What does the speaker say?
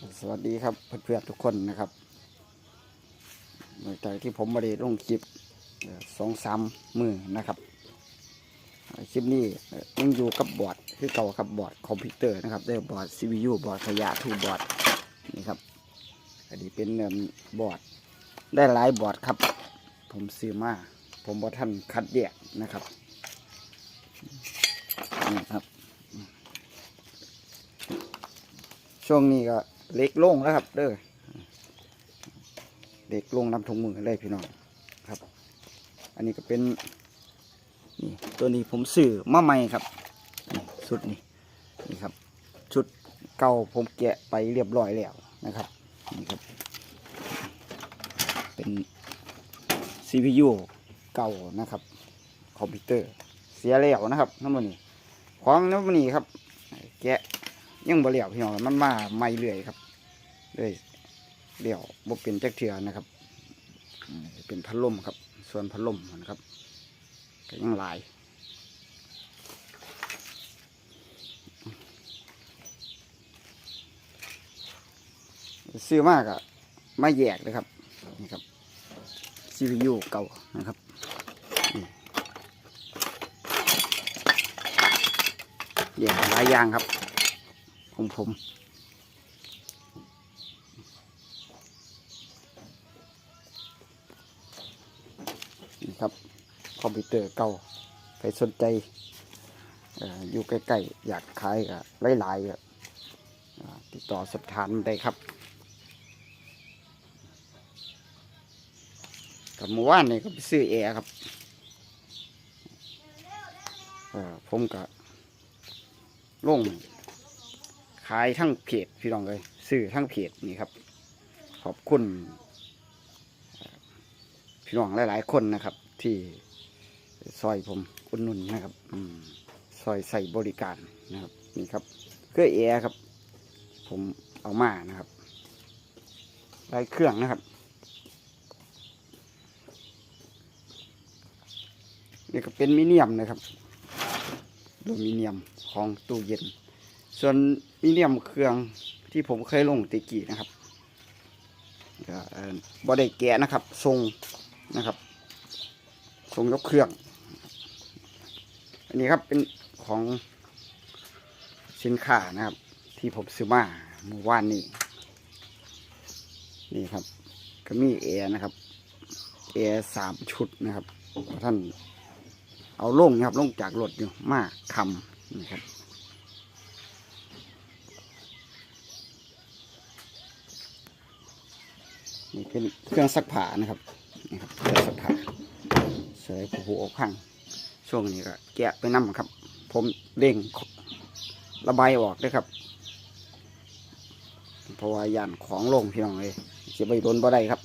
สวัสดีครับเพื่อนๆทุกคนนะครับหลังจากที่ผมมาได้ลงคลิปสองสามมือนะครับคลิปนี้เอ่อยังอยู่กับบอร์ดคือเก่าครับบอร์ดคอมพิวเตอร์นะครับได้บอร์ด CPU บอร์ดขยะทูบอร์ดนี่ครับอันนี้เป็นเอิ่มบอร์ดได้หลายบอร์ดครับ ผมซื้อมาผมบอท่านคัดแยกนะครับนี่ครับ ช่วงนี้ก็ เล็กลงแล้วครับ เด้อเล็กลงนำถุงมือเลยพี่น้องครับ อันนี้ก็เป็นนี่ตัวนี้ผมซื้อมาใหม่ครับชุดนี้นี่ครับ ชุดเก่าผมแกะไปเรียบร้อยแล้วนะครับนี่ครับ เป็น CPU เก่านะครับ คอมพิวเตอร์เสียแล้วนะครับน้ำมันนี่ของน้ำมันนี่ครับ แกะยังบ่เหลียวพี่น้องมันมาไม่เรื่อยครับ เลยเดี่ยวบ่เป็นแจักเถื่อนะครับ เป็นพัดลมครับ ส่วนพัดลมนะครับก็ยังหลายซื้อมากอะมาแยกเลยครับนี่ครับ CPU เก่านะครับแยกหลายอย่างครับ ของผม ครับ คอมพิวเตอร์เก่าใครสนใจอออยู่ใกล้ๆอยากขายก็หลายๆติดต่อสอบถามได้ครับกับเมื่อวานนี่ก็ไปซื้อแอร์ครับผมก็ลงขายทั้งเพจพี่น้องเลยซื้อทั้งเพจนี่ครับ ขอบคุณ พี่น้องหลาย ๆ คนนะครับ ที่ซอยผมอุดหนุนนะครับอืมซอยใส่บริการนะครับนี่ครับเครื่องแอร์ครับ ผมเอามานะครับหลายเครื่องนะครับนี่ก็เป็นมิเนียมนะครับโลมิเนียมของตู้เย็น ส่วนมีเนียมเครื่องที่ผมเคยลงตะกี้นะครับก็บอได้แกะนะครับทรงนะครับ งยกเครื่อง อันนี้ครับเป็นของสินค้านะครับ ที่ผมซื้อมาเมื่อวานนี้นี่ครับ ก็มีแอร์นะครับแอร์สามชุดนะครับท่านเอาลงนะครับลงจากรถอยู่มากคำนี่ครับนี่เป็นเครื่องซักผ้านะครับนี่ครับเครื่องซักผ้า ใส่ผูออกข้าง ช่วงนี้ก็แกะไปน้ำครับ ผมเร่งระบายออกด้วยครับ เพราะว่าย่านของลงพี่น้องเลยจะไปโดนบ่ได้ครับ